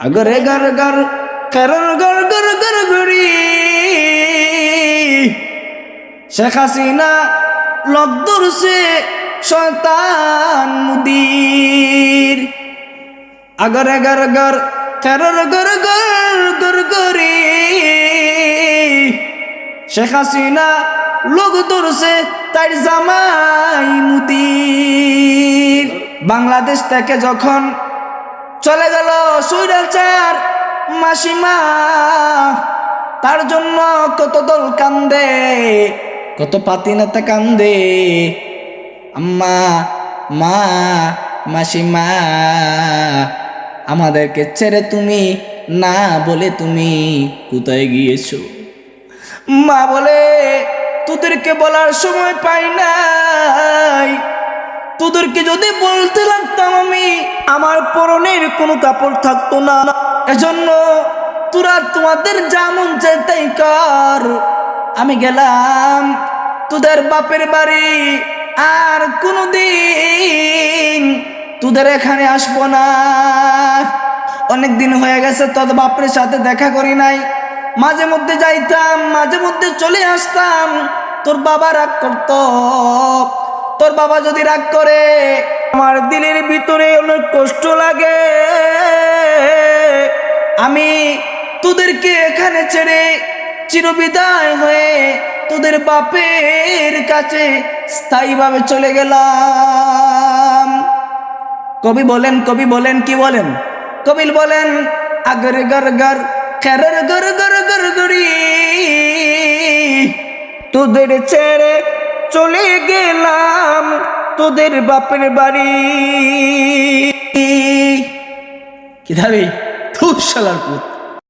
আগরে গর গর করর গর গর গর গরি শেখ হাসিনা লক ধরছে শয়তান মুদির আগরে গর গর করর গর গর গর গরি শেখ হাসিনা লোক ধরছে তার জামাই মুদির বাংলাদেশ থেকে যখন চলে গেল সুইরাচার মাসিমা, তার জন্য কত দল কান্দে, কত পাতি নেতা কান্দে। আম্মা, মা, মাসিমা, আমাদেরকে ছেড়ে তুমি না বলে তুমি কোথায় গিয়েছো? মা বলে, তোদেরকে বলার সময় পাই নাই। তোদেরকে যদি বলতে লাগতাম আমি পরনের কোনো কাপড় থাকতো না। এজন্য তোরা তোমাদের যেমন চাই তাই কর। আমি গেলাম তোদের বাপের বাড়ি আর কোনোদিন তোদের এখানে আসব না। অনেক দিন হয়ে গেছে তোদের বাপের সাথে দেখা করি নাই। মাঝে মধ্যে যাইতাম, মাঝে মধ্যে চলে আসতাম। তোর বাবা রাগ করত। তোর বাবা যদি রাগ করে আমার দিলের ভিতরে অনেক কষ্ট লাগে। আমি তোদেরকে এখানে ছেড়ে চিরবিদায় হয়ে তোদের বাপের কাছে স্থায়ীভাবে চলে গেলাম। কবি বলেন কবি বলেন, কি বলেন? কবিল বলেন, আগর গর গর, খেরের গর গর গর গরি তোদের ছেড়ে চলে গেলাম। তোদের বাপের বাড়ি। কি দাবি? খুব শালার পুত।